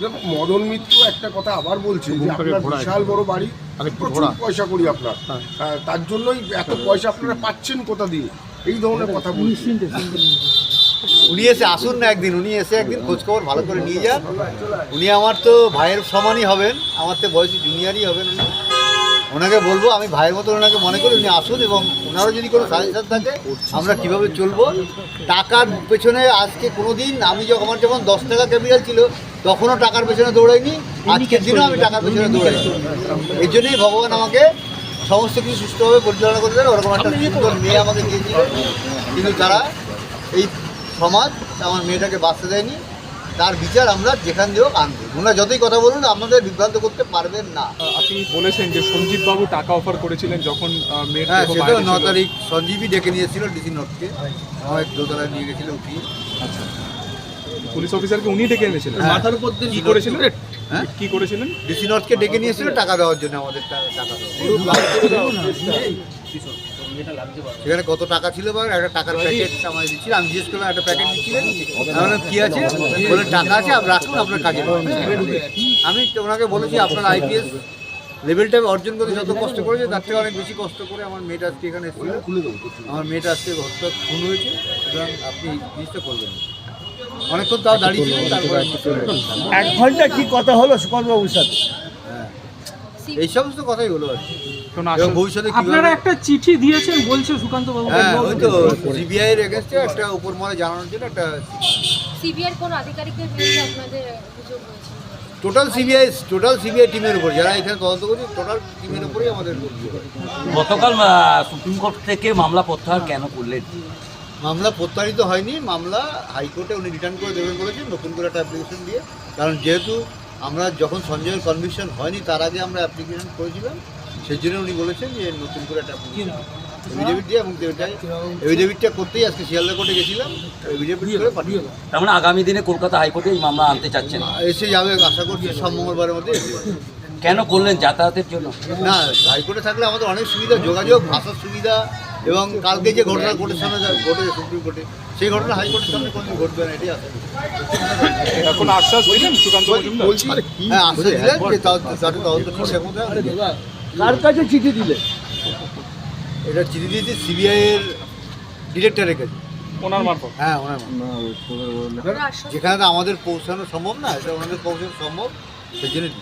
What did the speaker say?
দেখো মদন মিত্র একটা কথা আবার বলছে যে আপনার বিশাল বড় বাড়ি প্রচুর পয়সা করি আপনার। হ্যাঁ, তার জন্যই এত পয়সা আপনারা পাচ্ছেন কোথা দিয়ে? এই ধরনের কথা বলছি। উনি এসে আসুন না একদিন উনি এসে একদিন খোঁজখবর ভালো করে নিয়ে যান। উনি আমার তো ভাইয়ের সমানই হবেন আমার তো বয়সী জুনিয়ারই হবেন উনি। ওনাকে বলব আমি ভাইয়ের মতো ওনাকে মনে করি উনি আসুন এবং ওনারও যদি কোনো সাজেশন থাকে আমরা কীভাবে চলবো। টাকার পেছনে আজকে কোনো দিন আমি যখন আমার যখন দশ টাকা ক্যাপিটাল ছিল তখনও টাকার পেছনে দৌড়াইনি। আজকের দিনও আমি টাকার পেছনে দৌড়াই এই জন্যই ভগবান আমাকে সমস্ত কিছু সুস্থভাবে পরিচালনা করে দেন। ওরকম একটা সুন্দর মেয়ে আমাকে দিয়েছিলেন। কিন্তু তারা এই সমাজ আমার মেয়েটাকে বাঁচতে দেয়নি তার বিচার আমরা যেখান দিয়েও আনব। ওনারা যতই কথা বলুন আমাদের বিভ্রান্ত করতে পারবেন না। আপনি বলেছেন যে সঞ্জিত বাবু টাকা অফার করেছিলেন যখন মেয়ের হ্যাঁ সেটাও ন তারিখ সঞ্জীবী ডেকে নিয়েছিল ডিসি নোটকে আমার দোতলায় নিয়ে গেছিল উঠিয়ে আচ্ছা। পুলিশ অফিসারকে উনি ডেকে এনেছিলেন? হ্যাঁ। মাথার উপর কি করেছিলেন? হ্যাঁ? কি করেছিলেন? ডিসি নোটকে ডেকে নিয়েছিল টাকা দেওয়ার জন্য আমাদের টাকা দেওয়া সেখানে কত টাকা ছিল বা একটা টাকার প্যাকেট আমায় দিচ্ছিল। আমি জিজ্ঞেস করলাম একটা প্যাকেট দিচ্ছিলেন? আমি কি আছে? বলে টাকা আছে আপনি রাখুন আপনার কাজে আমি ওনাকে বলেছি আপনার আইপিএস লেভেলটা অর্জন করতে যত কষ্ট করেছে তার থেকে অনেক বেশি কষ্ট করে আমার মেয়েটা আজকে এখানে এসেছিল। আমার মেয়েটা আজকে হত্যা খুন হয়েছে সুতরাং আপনি জিনিসটা করবেন। অনেকক্ষণ তাও দাঁড়িয়েছিলেন তারপরে আমি এক ঘণ্টা কি কথা হলো সুকান্ত বাবুর সাথে? হ্যাঁ। এই সমস্ত কথাই হলো আর কি। ভবিষ্যতে আপনারা একটা চিঠি দিয়েছেন বলছে সুকান্ত বাবু। হ্যাঁ ওই তো সিবিআই এর এগেনস্টে একটা উপর জানানোর জন্য একটা সিবিআর কোন আধিকারিকের বিরুদ্ধে আপনাদের অভিযোগ রয়েছে? টোটাল সিবিআই টোটাল সিবিআই টিমের উপর যারা এখানে তদন্ত করছে টোটাল টিমের উপরেই আমাদের গতকাল সুপ্রিম কোর্ট থেকে মামলা প্রত্যাহার কেন করলেন? মামলা প্রত্যাহারিত হয়নি মামলা হাইকোর্টে উনি রিটার্ন করে দেবেন বলেছেন নতুন করে একটা অ্যাপ্লিকেশন দিয়ে। কারণ যেহেতু আমরা যখন সঞ্জয়ের কনভিকশন হয়নি তার আগে আমরা অ্যাপ্লিকেশন করেছিলাম। সেই জন্য উনি বলেছেন যে নতুন করে একটা এভিডেভিট দিয়ে এবং এভিডেভিটটা করতেই আজকে শিয়ালদা কোর্টে গেছিলাম। এভিডেভিট করে পাঠিয়ে দেবো। তার মানে আগামী দিনে কলকাতা হাইকোর্টে এই মামলা আনতে চাচ্ছেন। এসে যাবে আশা করছি সব মঙ্গলবারের মধ্যে কেন করলেন যাতায়াতের জন্য? না হাইকোর্টে থাকলে আমাদের অনেক সুবিধা যোগাযোগ ভাষার সুবিধা এবং কালকে যে ঘটনা কোর্টের সামনে যা ঘটেছে সুপ্রিম কোর্টে সেই ঘটনা হাইকোর্টের সামনে কোনোদিন ঘটবে না এটাই আশা করি। এখন আশ্বাস দিলেন সুকান্ত মজুমদার? হ্যাঁ আশ্বাস দিলেন যে তাদের তদন্ত ঠিকঠাক মতো হবে। কার কাছে চিঠি দিলে এটা চিঠি দিয়েছে সিবিআই এর ডিরেক্টরের কাছে। ওনার মারফত। হ্যাঁ ওনার যেখানে আমাদের পৌঁছানো সম্ভব না এটা ওনাদের পৌঁছানো সম্ভব সেই জন্য।